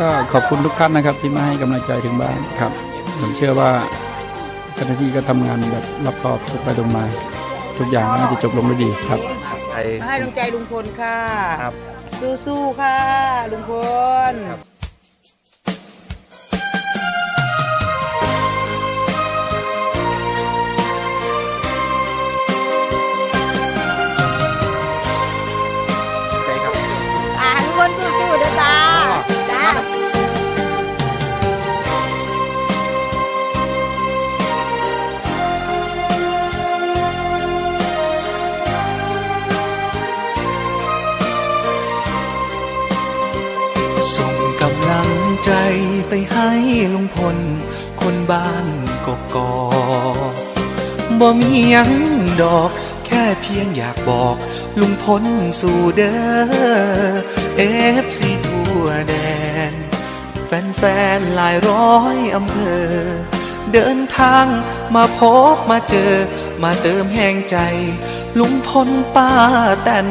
ก็ขอบคุณทุกท่านนะครับ ที่มาให้กำลังใจถึงบ้านครับ ผมเชื่อว่าเจ้าหน้าที่ก็ทำงานแบบรอบคอบทุกไปตรงมา ทุกอย่างก็น่าจะจบลงด้วยดีครับไปมาให้กำลังใจลุงพลค่ะ ครับ สู้ๆค่ะ ลุงพล ให้ลุงพล คนบ้านกกอกบ่มียังดอก แค่เพียงอยากบอก ลุงพลสู่เด้อเอฟซีทั่วแดน แฟนๆหลายร้อยอำเภอ เดินทางมาพบมาเจอ มาเติมแห่งใจ ลุงพลป้าแตน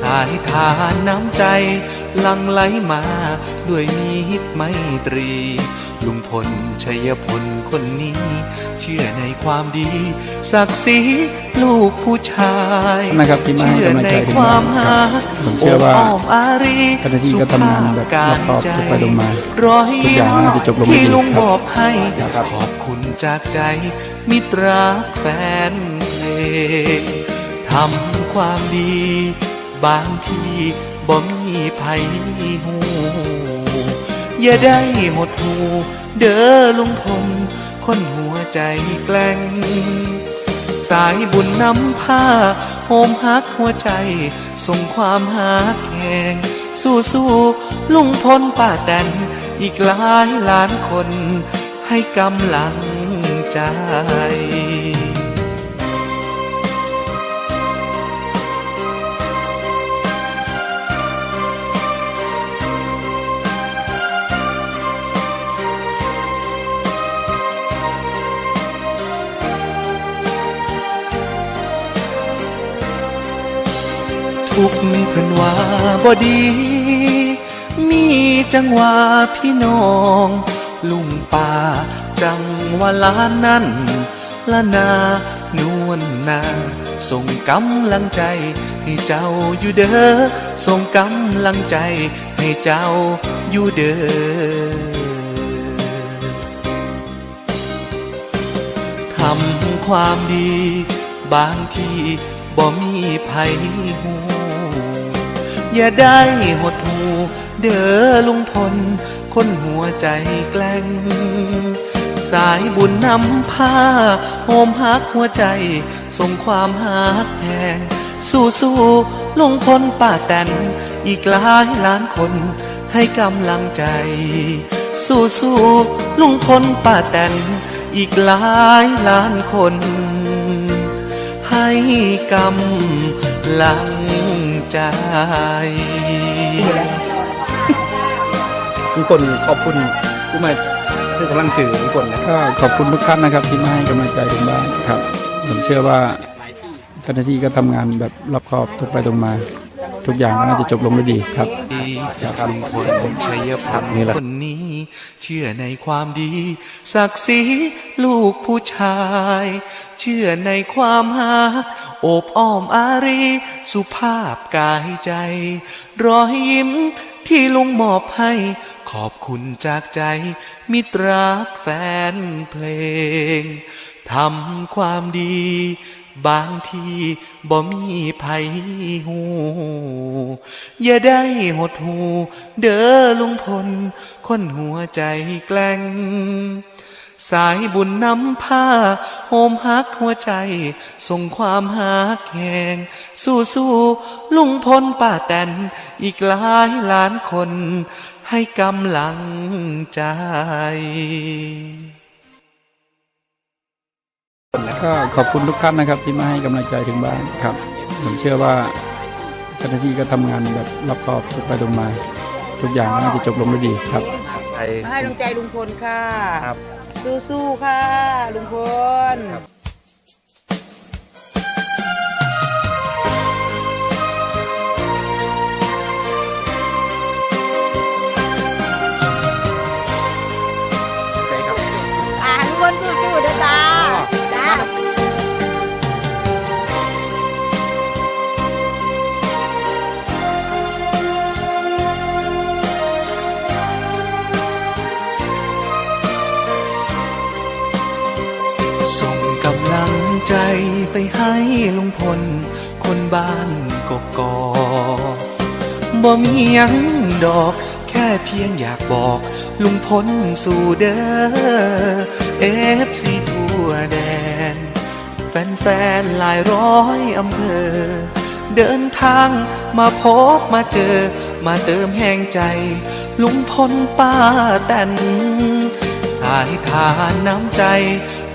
สายทานน้ำใจ ลังไหลมา ด้วยมีฮิตไมตรี ลุงพลชัยพลคนนี้ เชื่อในความดี ศักดิ์ศรีลูกผู้ชายนะครับที่มาให้เชื่อกำลังในใจถึงควาบ้านมคหารับผมเชื่อว่าโอ้มอารีเจ้าหน้าที่ก็ทำงานแบบรอบคอบทุกไปตรงมารอยทุกอย่างก็น่าจะจบลงด้วยดีที่ลุงครับมอบให้ครับ ขอบคุณจากใจ มิตรรักแฟนเพลงทำความดี บางที บ่มีไผหูอย่าได้หมดหูเด้อลุงพลคนหัวใจแกล้งสายบุญนำผ้าโฮมฮักหัวใจ ส่งความหักแหงสู้สู้ๆลุงพลป้าแตนอีกหลายล้านคนให้กำลังใจ ทุกเพิ่นว่าบ่ดี มีจังหวะพี่น้อง ลุงป่าจังว่าล้านนั้นละนานวลนา ส่งกำลังใจให้เจ้าอยู่เด้อ ส่งกำลังใจให้เจ้าอยู่เด้อทำความดี บางทีบ่มีภัยหู อย่าได้หดหูเด้อลุงพล คนหัวใจแกล้ง สายบุญนำผ้าโฮมฮักหัวใจ ส่งความฮักแพง สู้สู้ลุงพลป้าแตน อีกหลายล้านคนให้กำลังใจ สู้สู้ลุงพลป้าแตน อีกหลายล้านคน ให้กำลัง ใจทุกคนขอบคุณผู้มาให้กำลังจือทุกคนนะก็ขอบคุณทุกท่านนะครับ ที่มาให้กำลังใจถึงบ้านครับ ผมเชื่อว่าเจ้าหน้าที่ก็ทำงานแบบรอบคอบทุกไปตรงมา ทุกอย่างก็น่าจะจบลงด้วยดีครับลุงพลชัยพลนี่แหละคนนี้ เชื่อในความดีศักดิ์ศรีลูกผู้ชาย เชื่อในความหักโอบอ้อมอารี สุภาพกายใจ รอยยิ้มที่ลุงมอบให้ขอบคุณจากใจ มิตรรักแฟนเพลงทำความดี บางทีบ่มีภัยหูอย่าได้หดหู เด้อลุงพล คนหัวใจแกล้ง สายบุญนำผ้าโฮมฮักหัวใจ ส่งความฮักแหง สู้สู้ลุงพลป้าแตน อีกหลายล้านคน ให้กำลังใจ ก็ขอบคุณทุกท่านนะครับที่มาให้กำลังใจถึงบ้านครับ ผมเชื่อว่าเจ้าหน้าที่ก็ทำงานแบบรอบคอบทุกไปตรงมา ทุกอย่างก็น่าจะจบลงด้วยดีครับไปมาให้กำลังใจลุงพลค่ะ ครับ สู้ๆค่ะ ลุงพล พลคนบ้านกกอกบ่มียังดอก แค่เพียงอยากบอก ลุงพลสู่เด้อเอฟซีทั่วแดน แฟนๆหลายร้อยอำเภอ เดินทางมาพบมาเจอ มาเติมแห่งใจ ลุงพลป้าแตนสายทานน้ำใจ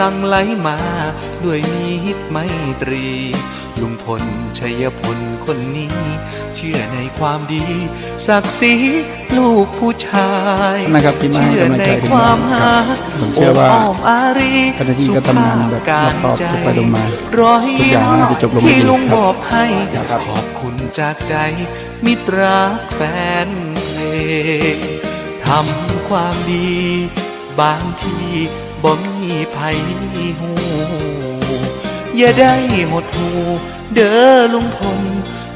ลังไหลมา ด้วยมีฮิตไมตรี ลุงพลชัยพลคนนี้ เชื่อในความดีศักดิ์ศรีลูกผู้ชายนะครับที่มาให้เชื่อกำลังในใจถึงควาบ้านมคหารับผมเชื่อว่าโอ้มอารีเจ้าหน้าที่ก็ทำงานแบบรอบคอบตรงไปตรงมารอยทุกอย่างก็น่าจะจบลงด้วยดีที่ลุงครับมอบให้ครับขอบคุณจากใจมิตรรักแฟนเพลงทำความดี บางที บ่มีภัยหูอย่าได้หดหูเด้อลุงพล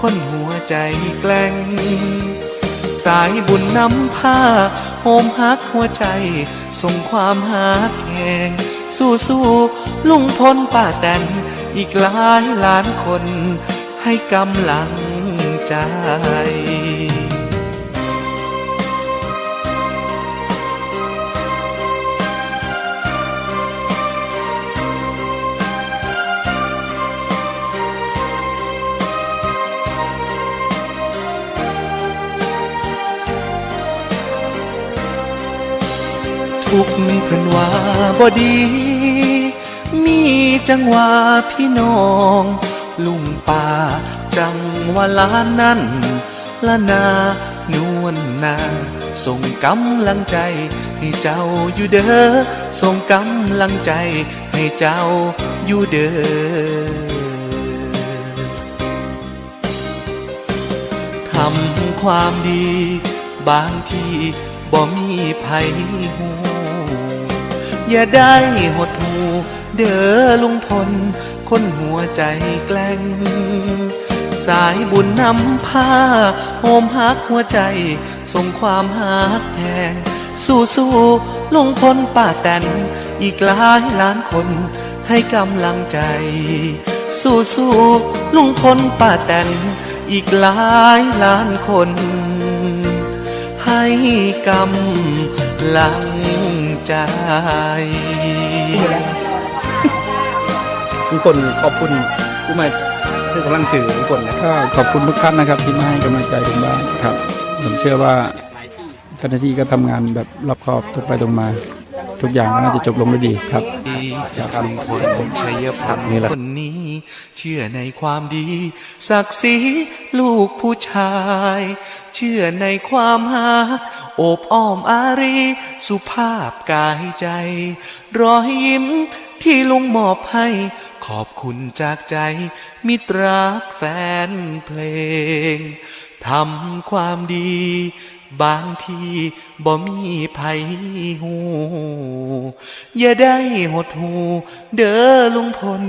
คนหัวใจแกล้งสายบุญนำผ้าโฮมฮักหัวใจ ส่งความหักแหงสู้สู้ๆลุงพลป้าแตนอีกหลายล้านคนให้กำลังใจ ทุกเพิ่นว่าบ่ดี มีจังหวะพี่น้อง ลุงป่าจังว่าล้านนั้นละนานวลนา ส่งกำลังใจให้เจ้าอยู่เด้อ ส่งกำลังใจให้เจ้าอยู่เด้อทำความดี บางทีบ่มีภัยหู อย่าได้หดหูเด้อลุงพล คนหัวใจแกล้ง สายบุญนำผ้าโฮมฮักหัวใจ ส่งความฮักแพง สู้สู้ลุงพลป้าแตน อีกหลายล้านคนให้กำลังใจ สู้สู้ลุงพลป้าแตน อีกหลายล้านคน ให้กำลัง ใจ ทุกคนขอบคุณทุกมาให้กำลังใจทุกคนนะ ก็ขอบคุณทุกท่านนะครับ ที่มาให้กำลังใจถึงบ้านครับ ผมเชื่อว่าเจ้าหน้าที่ก็ทำงานแบบรอบคอบตรงไปตรงมา ทุกอย่างก็น่าจะจบลงด้วยดีครับลุงพลชัยพลนี่แหละคนนี้ เชื่อในความดีศักดิ์ศรีลูกผู้ชาย เชื่อในความหักโอบอ้อมอารี สุภาพกายใจ รอยยิ้มที่ลุงมอบให้ขอบคุณจากใจ มิตรรักแฟนเพลงทำความดี บางทีบ่มีภัยหูอย่าได้หดหู เด้อลุงพล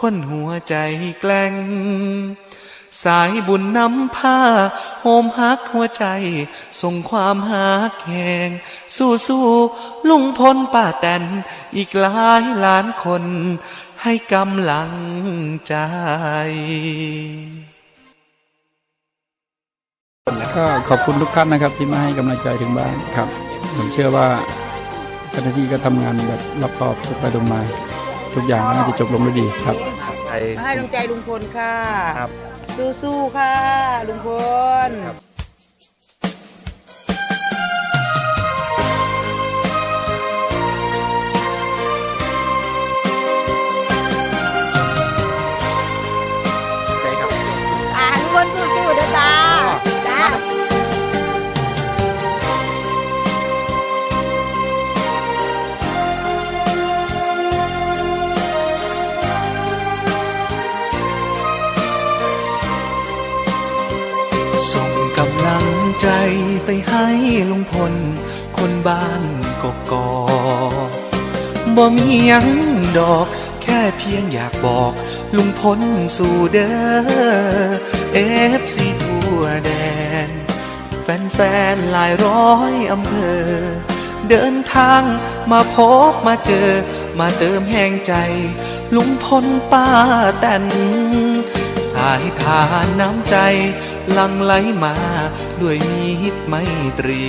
คนหัวใจแกล้ง สายบุญนำผ้าโฮมฮักหัวใจ ส่งความฮักแหง สู้สู้ลุงพลป้าแตน อีกหลายล้านคน ให้กำลังใจ ก็ขอบคุณทุกท่านนะครับที่มาให้กำลังใจถึงบ้านครับ ผมเชื่อว่าเจ้าหน้าที่ก็ทำงานแบบรอบคอบตรงไปตรงมา ทุกอย่างก็น่าจะจบลงด้วยดีครับใจมาให้กำลังใจลุงพลค่ะ ครับ สู้ๆค่ะลุงพล ไปให้ลุงพล คนบ้านกกอกบ่มียังดอก แค่เพียงอยากบอก ลุงพลสู่เด้อเอฟซีทั่วแดน แฟนๆหลายร้อยอำเภอ เดินทางมาพบมาเจอ มาเติมแห่งใจ ลุงพลป้าแตนสายทานน้ำใจ ลังไหลมา ด้วยมีฮิตไมตรี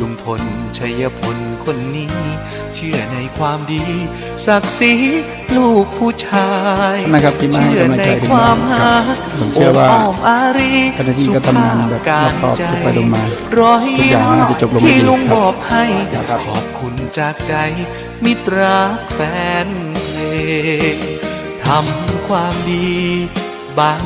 ลุงพลชัยพลคนนี้ เชื่อในความดี ศักดิ์ศรีลูกผู้ชายนะครับที่มาให้เชื่อกำลังในใจถึงควาบ้ามนคหารับผมเชื่อว่าโอ้มอารีเจ้าหน้าที่ก็ทำงานแบบรอบคอบตรงไปตรงมารอยทุกอย่างน่าจะจบลงด้วยดีที่ลุงครับมอบให้ครับ ขอบคุณจากใจ มิตรรักแฟนเพลงทำความดีบาง